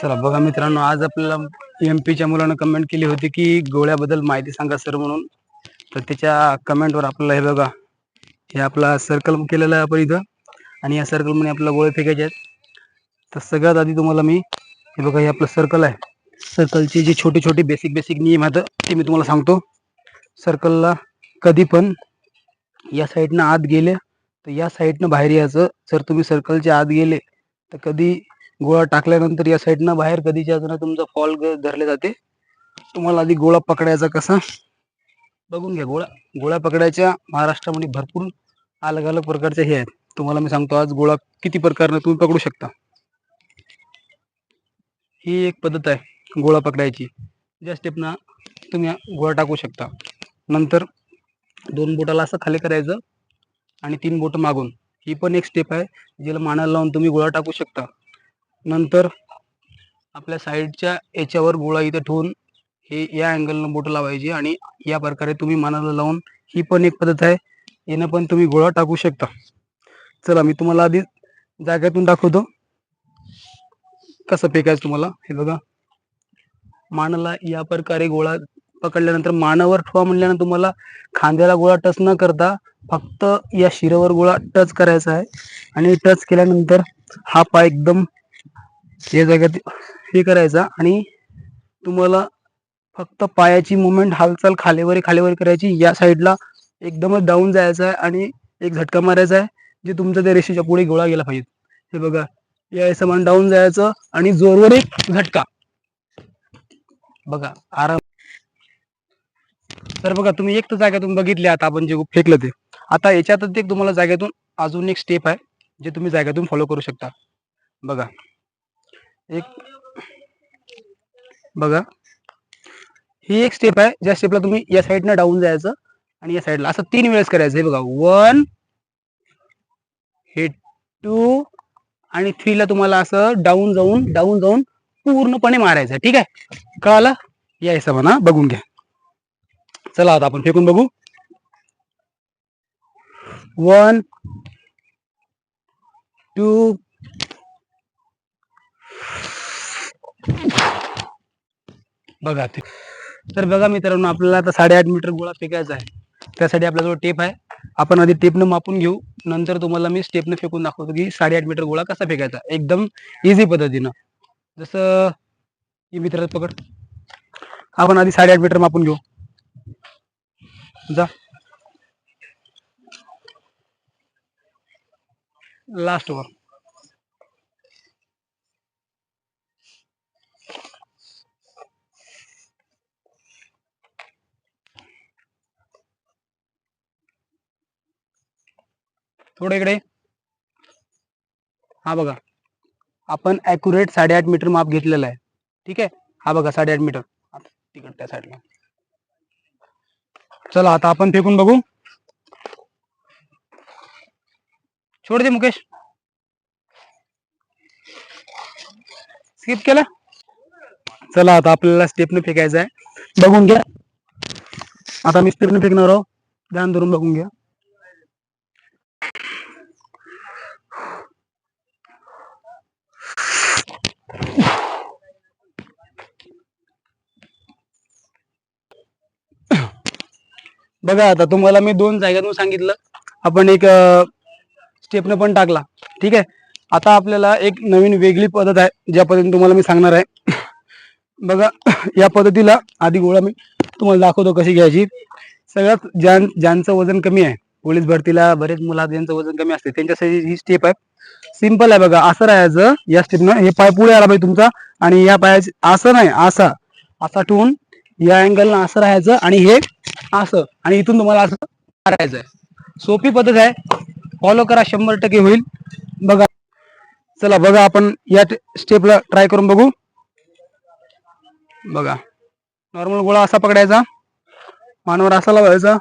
चला बघा मित्रांनो आज आपल्याला एमपीच्या मुलानं कमेंट केली होती की गोळ्याबद्दल माहिती सांगा सर म्हणून. तर त्याच्या कमेंटवर आपल्याला हे बघा हे आपला सर्कल केलेला आहे आपण इथं. आणि या सर्कलमध्ये आपल्याला गोळे फेकायचे आहेत. तर सगळ्यात आधी तुम्हाला मी हे बघा हे आपलं सर्कल आहे. सर्कलचे जे छोटे छोटे बेसिक बेसिक नियम आहेत ते मी तुम्हाला सांगतो. सर्कलला कधी पण या साईडनं आत गेले तर या साईडनं बाहेर यायचं. जर तुम्ही सर्कलच्या आत गेले तर कधी गोळा टाकल्यानंतर या साईडनं बाहेर कधीच्या ना तुमचा फॉल धरले जाते. तुम्हाला आधी गोळा पकडायचा कसा? बघून घ्या गोळा. गोळा पकडायच्या महाराष्ट्रामध्ये भरपूर अलग अलग प्रकारच्या हे आहेत. तुम्हाला मी सांगतो आज गोळा किती प्रकारनं तुम्ही पकडू शकता. ही एक पद्धत आहे गोळा पकडायची. ज्या स्टेपना तुम्ही गोळा टाकू शकता. नंतर दोन बोटाला असं खाली करायचं आणि तीन बोट मागून. ही पण एक स्टेप आहे. ज्याला मानाला लावून तुम्ही गोळा टाकू शकता. नंतर आपल्या साईडच्या याच्यावर गोळा इथं ठेवून हे या अँगलनं बोट लावायची आणि या प्रकारे तुम्ही मानाला लावून ही पण एक पद्धत आहे. यानं पण तुम्ही गोळा टाकू शकता. चला मी तुम्हाला आधी जाग्यातून दाखवतो. कसं फेकायचं तुम्हाला? हे बघा. मानाला या प्रकारे गोळा पकडल्यानंतर मानावर ठोवा म्हणल्यानं तुम्हाला खांद्याला गोळा टच न करता फक्त या शिरावर गोळा टच करायचा आहे. आणि टच केल्यानंतर हा पाय एकदम या जाग्यात हे करायचा आणि तुम्हाला फक्त पायाची मुवमेंट हालचाल खालीवर खालीवर करायची. या साईडला एकदमच डाऊन जायचं आहे आणि एक झटका मारायचा आहे जे तुमचा त्या रेषेच्या पुढे गोळा गेला पाहिजे. हे बघा या समान डाऊन जायचं आणि जोरवर एक झटका. बघा आराम तर बघा तुम्ही एक तर जागेतून बघितले आता आपण जे फेकलं ते. आता याच्यातच एक तुम्हाला जागेतून अजून एक स्टेप आहे जे तुम्ही जागेतून फॉलो करू शकता. बघा. एक बघा. ही एक स्टेप आहे ज्या स्टेपला तुम्ही या साईडनं डाऊन जायचं आणि या साईडला असं तीन वेळेस करायचं. हे बघा वन हे टू आणि थ्रीला तुम्हाला असं डाऊन जाऊन डाऊन जाऊन पूर्णपणे मारायचं आहे. ठीक आहे? कळालं? या हिशोबानं बघून घ्या. चला आता आपण फेकून बघू. वन टू बघा ते. तर बघा मित्रांनो आपल्याला आता साडेआठ मीटर गोळा फेकायचा आहे. त्यासाठी आपल्याजवळ टेप आहे. आपण आधी टेपनं मापून घेऊ. नंतर तुम्हाला मी स्टेपनं फेकून दाखवतो की साडेआठ मीटर गोळा कसा फेकायचा. एकदम इझी पद्धतीनं. जसं ही मित्र पकड. आपण आधी साडेआठ मीटर मापून घेऊ. जा. लास्ट वर थोडे इकडे. हा बघा. आपण अॅक्युरेट साडेआठ मीटर माप घेतलेला आहे. ठीक आहे? हा बघा साडेआठ मीटर आता तिकड त्या साईडला चला आता आपण फेकून बघू. छोड दे मुकेश. स्किप केलं? चला आता आपल्याला स्टेपने फेकायचं आहे. बघून घ्या. आता मी स्टेपने फेकणार आहोत ध्यान धरून बघून घ्या. बघा आता तुम्हाला मी दोन जागातून सांगितलं. आपण एक स्टेपनं पण टाकला. ठीक आहे? आता आपल्याला एक नवीन वेगळी पद्धत आहे ज्या पद्धतीने तुम्हाला मी सांगणार आहे. बघा या पद्धतीला आधी गोळा मी तुम्हाला दाखवतो कशी घ्यायची. सगळ्यात ज्यां ज्यांचं वजन कमी आहे पोलीस भरतीला बरेच मुला ज्यांचं वजन कमी असते त्यांच्यासाठी ही स्टेप आहे. सिंपल आहे बघा असं राहायचं या स्टेपनं हे पाय पुढे आला पाहिजे तुमचा आणि या पायाची असं नाही असा असा ठेवून या अँगलनं असं राहायचं आणि हे असं. आणि इथून तुम्हाला असं करायचं आहे. सोपी पद्धत आहे. फॉलो करा शंभर टक्के होईल. बघा. चला बघा आपण या स्टेपला ट्राय करून बघू. बघा. नॉर्मल गोळा असा पकडायचा. मानवर असा लावायचा.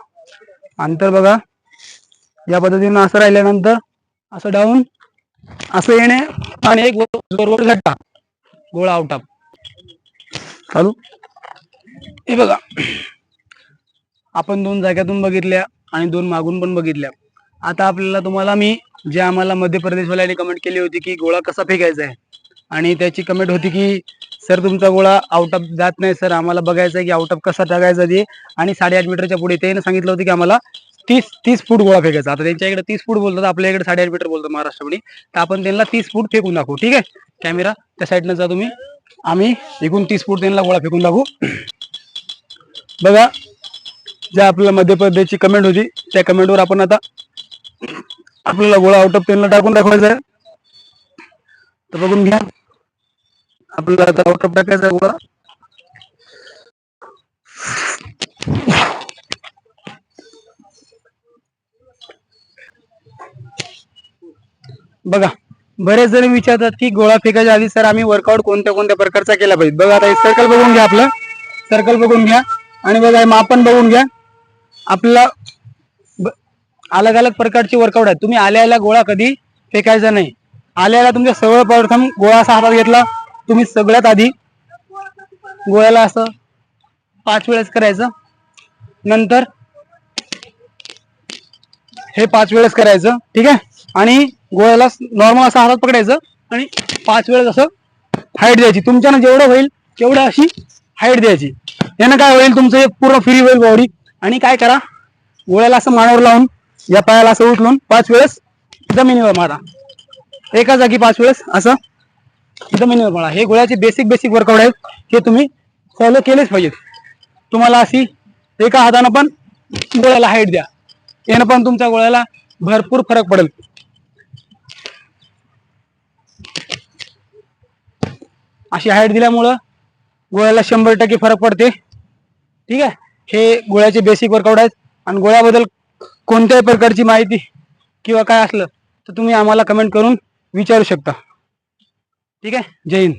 अंतर बघा. या पद्धतीनं असं राहिल्यानंतर असं डाऊन असं येणे आणि एक जोरवर झटका. गोळा आउट चालू. हे बघा. आपण दोन जाग्यातून बघितल्या आणि दोन मागून पण बघितल्या. आता आपल्याला तुम्हाला मी जे आम्हाला मध्य प्रदेशवाल्याने कमेंट केली होती की गोळा कसा फेकायचा आहे? आणि त्याची कमेंट होती की सर तुमचा गोळा आउट ऑफ जात नाही सर. आम्हाला बघायचं आहे की आउट ऑफ कसा टाकायचा ते. आणि साडेआठ मीटरच्या पुढे त्याने सांगितलं होतं की आम्हाला तीस तीस फूट गोळा फेकायचा. आता त्यांच्या इकडे तीस फूट बोलतात आपल्या इकडे साडेआठ मीटर बोलतात महाराष्ट्रामध्ये. तर आपण त्यांना तीस फूट फेकून दाखवू ठीक आहे? कॅमेरा त्या साईडनं जा तुम्ही. आम्ही एकूण तीस फूट त्यांना गोळा फेकून दाखवू. बघा ज्या आपल्याला मध्य प्रदेशची कमेंट होती त्या कमेंटवर आपण आता आपल्याला गोळा आउट ऑफ त्यांना टाकून दाखवायचा आहे. तर बघून घ्या. आपल्याला आता आउट ऑफ टाकायचा आहे गोळा. बघा बरेच जण विचारतात की गोळा फेकायच्या आधी सर आम्ही वर्कआउट कोणत्या कोणत्या प्रकारचा केला पाहिजे? बघा आता सर्कल बघून घ्या आपलं. सर्कल बघून घ्या. आणि बघा मापन बघून घ्या. आपला अलग अलग प्रकारचे वर्कआउट आहेत. तुम्ही आल्याला गोळा कधी फेकायचा नाही. आल्याला तुमच्या सर्वप्रथम गोळा असा हातात घेतला. तुम्ही सगळ्यात आधी गोळ्याला असं पाच वेळेस करायचं. नंतर हे पाच वेळेस करायचं. ठीक आहे? आणि गोळ्याला नॉर्मल असं हातात पकडायचं आणि पाच वेळेस असं हाईट द्यायची. तुमच्यानं जेवढं होईल तेवढं अशी हाईट द्यायची. यानं काय होईल? तुमचं हे पूर्ण फ्री होईल बॉडी आणि काय करा? गोळ्याला असं मानावर लावून या पायाला असं उचलून पाच वेळेस जमिनीवर मारा. एका जागी पाच वेळेस असं जमिनीवर मारा. हे गोळ्याचे बेसिक बेसिक वर्कआउट आहेत. हे तुम्ही फॉलो केलेच पाहिजेत. तुम्हाला अशी एका हातानं पण गोळ्याला हाईट द्या. यानं पण तुमच्या गोळ्याला भरपूर फरक पडेल. अशी हाईट दिल्यामुळं गोळ्याला शंभर टक्के फरक पडते. ठीक आहे? हे गोळ्याचे बेसिक वर्कआउट आहेत. आणि गोळ्याबद्दल कोणत्याही प्रकारची माहिती किंवा काय असलं तर तुम्ही आम्हाला कमेंट करून विचारू शकता. ठीक आहे? जय हिंद.